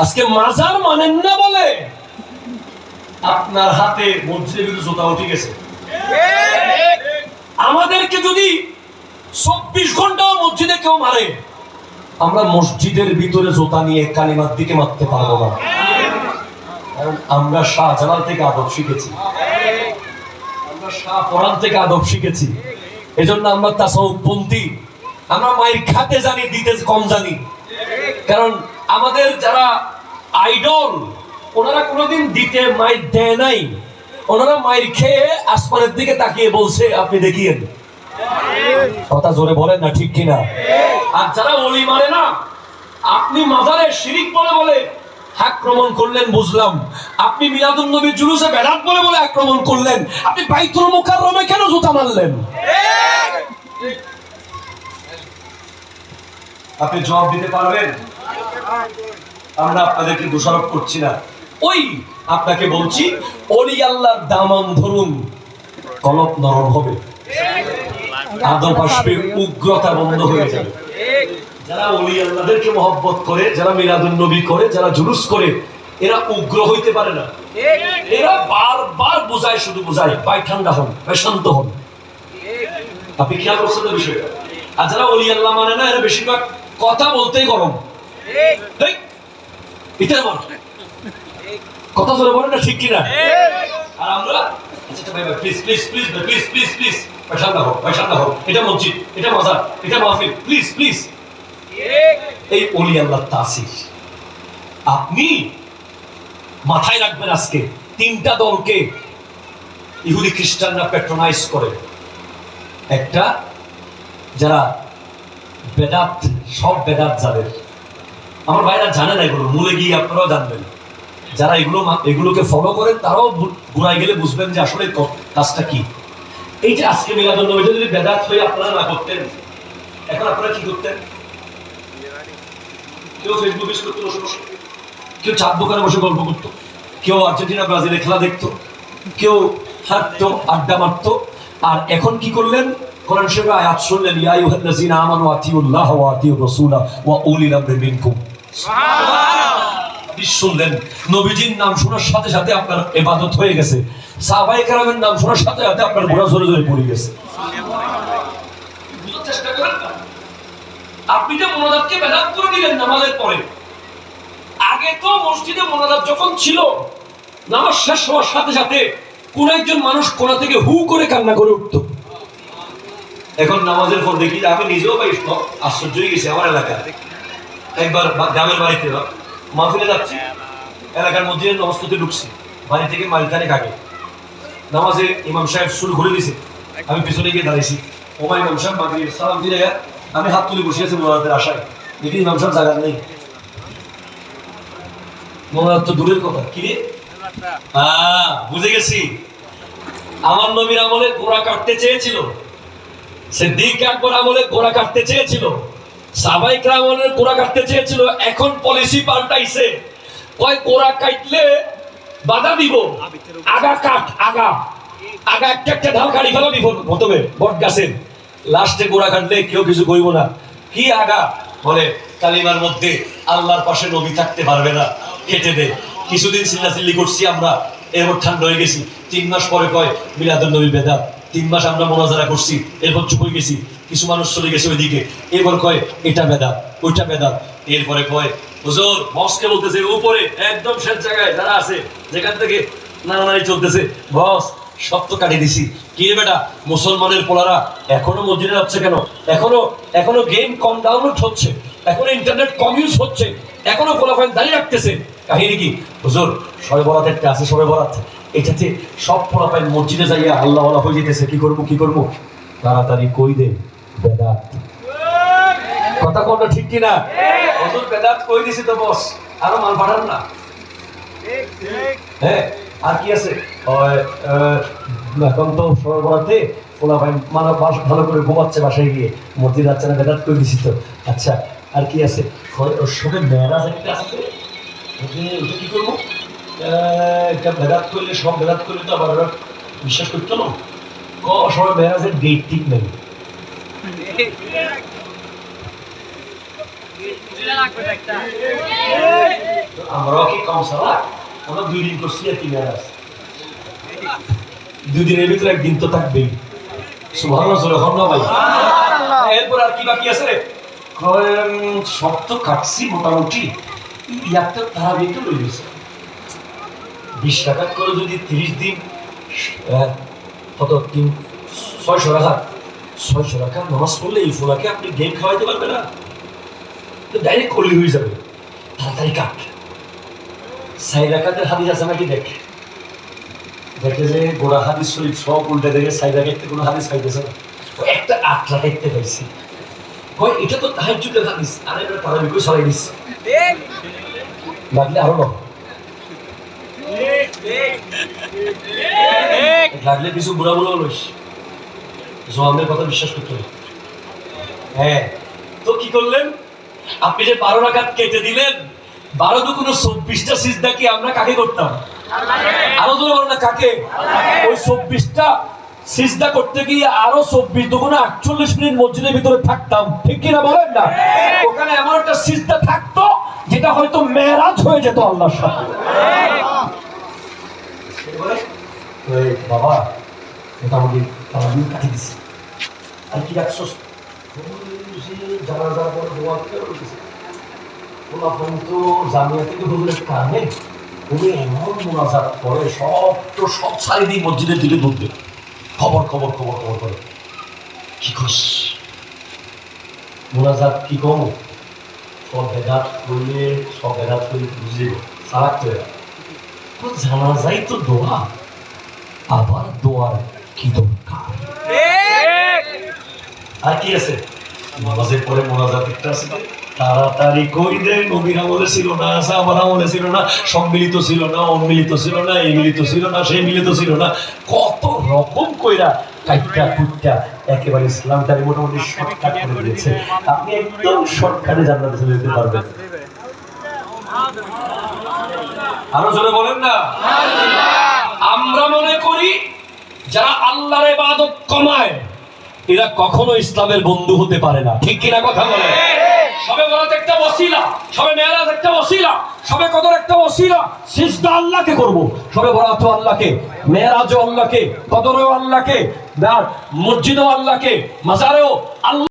আজকে মাজার মানেন না বলে। আপনার হাতে মসজিদের জোতা উঠে গেছে। আমাদেরকে যদি চব্বিশ ঘন্টাও মসজিদে কেউ মারে, আমরা মসজিদের ভিতরে জোতা নিয়ে কালিমার দিকে মারতে পারব না। কারণ আমরা শাহজালাল থেকে আদব শিখেছি। আমরা শাহ পরান থেকে আদব শিখেছি। এজন্য আমরা তাসাউপন্থী আমরা মায়ের খাতে জানি, দিতে কম জানি। কারণ আমাদের যারা আইডল ওনারা কোনোদিন দিতে মায়ের দেয় নাই। ওনারা মায়ের খেয়ে আসমানের দিকে তাকিয়ে বলছে, আপনি দেখিয়েন। কথা জোরে বলেন না ঠিক কিনা? আর যারা অলি মারে না, আপনি মাজারে শিরিক বলে বলে আক্রমণ করলেন, বুঝলাম। আপনি মিলাদুল নবীর জুলুসে বেড়াত বলে বলে আক্রমণ করলেন। আপনি বাইতুল মুকাররমে কেন জুতা মারলেন? আপনি জবাব দিতে পারবেন? আমরা আপনাদেরকে দোষারোপ করছি না। ওই আপনাকে বলছি অলি আল্লাহর দামান ধরুন কলপ নরম হবে। আদব আসবে উগ্রতা বন্ধ হয়ে যাবে। যারা অলি আল্লাহদেরকে মহব্বত করে যারা মিলাদুল নবী করে যারা জুলুস করে এরা উগ্র হইতে পারে না। এরা বারবার বোঝায় শুধু বোঝায় ভাই ঠান্ডা হন ভাই শান্ত হন। আপনি খেয়াল করছেন বিষয়টা? আর যারা অলি আল্লাহ মানে না এরা বেশিরভাগ কথা বলতেই গরম। এই, আমার কথা বলেন না ঠিক কিনা? আর আমরা? আচ্ছা আচ্ছা ভাই ভাই please please please please please please হোক ঠান্ডা হোক এটা মসজিদ এটা মাজার এটা মাহফিল প্লিজ প্লিজ এই অলি আল্লাহ তাসির। আপনি মাথায় রাখবেন আজকে তিনটা দলকে ইহুদি খ্রিস্টানরা প্যাট্রোনাইজ করে। একটা যারা বেদাত সব বেদাত যাদের আমার ভাইরা জানে না এগুলো, মূলে গিয়ে আপনারাও জানবেন। যারা এগুলো এগুলোকে ফলো করেন, তারাও ঘুরাই গেলে বুঝবেন যে আসলে কাজটা কি। এই যে আজকে মিলাদুল নবীটা যদি বেদাত হয়ে আপনারা না করতেন, এখন আপনারা কি করতেন? কেউ ফেসবুক ইউজ করতো বসে বসে, কেউ চার দোকানে বসে গল্প করতো, কেউ আর্জেন্টিনা ব্রাজিলের খেলা দেখতো, কেউ হাঁটতো, আড্ডা মারতো, আর এখন কি করলেন? কোরআন শরীফে আয়াত শুনলেন, ইয়া আইয়ুহাল্লাযীনা আমানু আতিউল্লাহ ওয়া আতিউর রাসূলা ওয়া উলিল আমরি মিনকুম। শুনলেন, নবীজির নাম শোনার সাথে সাথে আপনার ইবাদত হয়ে গেছে। সাহাবায়ে কেরামের নাম শোনার সাথে সাথে আপনার ঘোড়া পড়ে গেছে। আপনি যে করে দিলেন নামাজের পরে, আগে তো মসজিদে মোনাজাত যখন ছিল, নামাজ শেষ হওয়ার সাথে সাথে কোন একজন মানুষ কোনা থেকে হু করে কান্না করে উঠতো। এখন নামাজের পর দেখি আমি নিজেও পাই আশ্চর্য হয়ে গেছি আমার এলাকায়। একবার গ্রামের বাড়িতে মাহফিলে যাচ্ছি। এলাকার মধ্যে নামাজ পড়তে ঢুকছি। বাড়ি থেকে মালিকানে আগে নামাজে ইমাম সাহেব শুরু ঘুরে দিছে। আমি পিছনে গিয়ে দাঁড়িয়েছি ওমা ইমাম সাহেব মাগরিব সালাম দিয়ে আমি হাত তুলে বসে আছি মোনাজাতের আশায়। দেখি ইমাম সাহেব জায়গা নেই। মোনাজাত তো দূরের কথা। কি রে? হ্যাঁ বুঝে গেছি। আমার নবীর আমলে গোড়া কাটতে চেয়েছিল। সিদ্দিক আকবর আমলে গোড়া কাটতে চেয়েছিল। সাবাইক আমলে গোড়া কাটতে চেয়েছিল, এখন পলিসি পাল্টাইছে। কয় গোড়া কাটলে বাধা দিব? আগা আগা। আগা একটা একটা কাটি প্রথমে, বট গাছের। লাস্টে গোড়া কাটলে কেউ কিছু না। কি আগা? বলে, কালিমার মধ্যে আল্লাহর পাশে নবী থাকতে পারবে না, কেটে দে। কিছুদিন চিল্লাচিল্লি করছি আমরা, এরপর ঠান্ডা হয়ে গেছি। তিন মাস পরে কয় মিলাদুল নবী বেদাত তিন মাস আমরা মোনাজারা করছি, এরপর চুপ হয়ে গেছি। কিছু মানুষ চলে গেছে ওইদিকে। এরপর কয়, এটা বেদাত, ওইটা বেদাত। এরপরে কয়, হুজুর বসকে বলতেছে, উপরে, একদম শেষ জায়গায় যারা আছে, যেখান থেকে নানা নানানারি চলতেছে, বস, সব তো কাটিয়ে দিছি। কি রে বেটা, মুসলমানের পোলারা এখনও মসজিদে যাচ্ছে কেন? এখনও এখনও গেম কম ডাউনলোড হচ্ছে, এখনও ইন্টারনেট কম ইউজ হচ্ছে, এখনও ফলাফল দাঁড়িয়ে রাখতেছে। কাহিনী কি? হুজুর, সবে বরাত একটা আছে, সবে বরাত। এটাতে সব ফলাফল মসজিদে যাইয়া আল্লাহ আল্লাহ হয়ে যেতেছে। কি করব কি করব? তাড়াতাড়ি কই দে বেদাত। কথা কোনটা ঠিক কিনা? হুজুর বেদাত কই দিছি তো বস? আরও মাল পাঠান না। হ্যাঁ আর কি আছে? এখন তো সরবরাতে ওলা ভাই মানে বাস- ভালো করে ঘুমাচ্ছে বাসায় গিয়ে। মসজিদ যাচ্ছে না, বেদাত করে দিছি তো? আচ্ছা আর কি আছে? ওর সঙ্গে মেয়েরাজ একটা আছে কি করব? এটা বেদাত করলে, সব বেদাত করলে তো আবার বিশ্বাস করতো না। ক সবাই মেয়েরাজের ডেট ঠিক নেই। একটা আমরাও কি কম সালা আমরা দুই দিন করছি আর কি মেয়াজ দুই দিনের ভিতরে একদিন তো থাকবেই। চলে হন না ভাই। এরপর আর কি বাকি আছে সব তো কাটছি মোটামুটি। একটা তারা বেটে রয়ে গেছে বিশ টাকা করে যদি তিরিশ দিন কত তিন ছয়শো টাকা ছয়শো টাকা নামাজ পড়লে এই ফোলাকে আপনি গেম খাওয়াইতে পারবেন না। ডাইরেক্ট কলি হয়ে যাবে। তাড়াতাড়ি কাট। সাইরাকাতের হাদিস আছে নাকি দেখ। দেখে যে গোড়া হাদিস শরীফ সব উল্টে দেখে সাই রাখাতে কোনো হাদিস পাইতেছে না। ও একটা আটলা দেখতে পাইছি। কয়, এটা তো তাহাজুদের হাদিস। আরে এটা তারা বিকু সরাই দিস লাগলে আরও নয় লাগলে কিছু বুড়া বুড়া লইস। জোয়ামের কথা বিশ্বাস করতে হবে। হ্যাঁ তো কি করলেন? আপনি যে বারো রাখাত কেটে দিলেন বারো দুগুণ চব্বিশটা সিজদা কি আমরা কাকে করতাম? আরও জোরে বলো না কাকে? ওই চব্বিশটা সিজদা করতে গিয়ে আরও চব্বিশ দুগুণ আটচল্লিশ মিনিট মসজিদের ভিতরে থাকতাম। ঠিক কিনা বলেন না? ওখানে এমন একটা সিজদা থাকতো যেটা হয়তো মেরাজ হয়ে যেত আল্লাহর সাথে। ওই বাবা মোটামুটি তারাবিও কাটিয়ে দিছি আর কি রাখছস করে পর্যন্ত জামিয়া থেকে হুজুরের এমন করে, সব তো সব দিয়ে মসজিদের দিকে ঢুকবে। খবর খবর খবর খবর করে। কি কস মোনাজাত কি কম? সব বেদাত করলে সব বেদাত করলে বুঝে সারাক তো তো জানাজাই তো দোয়া। আবার দোয়ার কি দরকার? আর কি আছে? নামাজের পরে মোনাজাত একটা আছে। তাড়াতাড়ি কই দে নবীর আমলে ছিল না সাহাবার আমলে ছিল না সম্মিলিত ছিল না অমিলিত ছিল না এই মিলিত ছিল না সেই মিলিত ছিল না। কত রকম কইরা কাইটা কুইটা একেবারে ইসলামটারে মোটামুটি শর্টকাট করে দিয়েছে। আপনি একদম শর্টকাটে জান্নাতে চলে যেতে পারবেন। আরও জোরে বলেন না? আমরা মনে করি যারা আল্লাহর ইবাদত কমায়, এরা কখনো ইসলামের বন্ধু হতে পারে না। ঠিক কিনা কথা বলে? সবে বরাত একটা ওসিলা, সবে মেরাজ একটা ওসিলা, সবে কদর একটা ওসিলা, সিজদা আল্লাহকে করব। সবে বরাতও আল্লাহকে মেরাজও আল্লাহকে, কদরও আল্লাহকে মসজিদও আল্লাহকে, মাজারেও আল্লাহ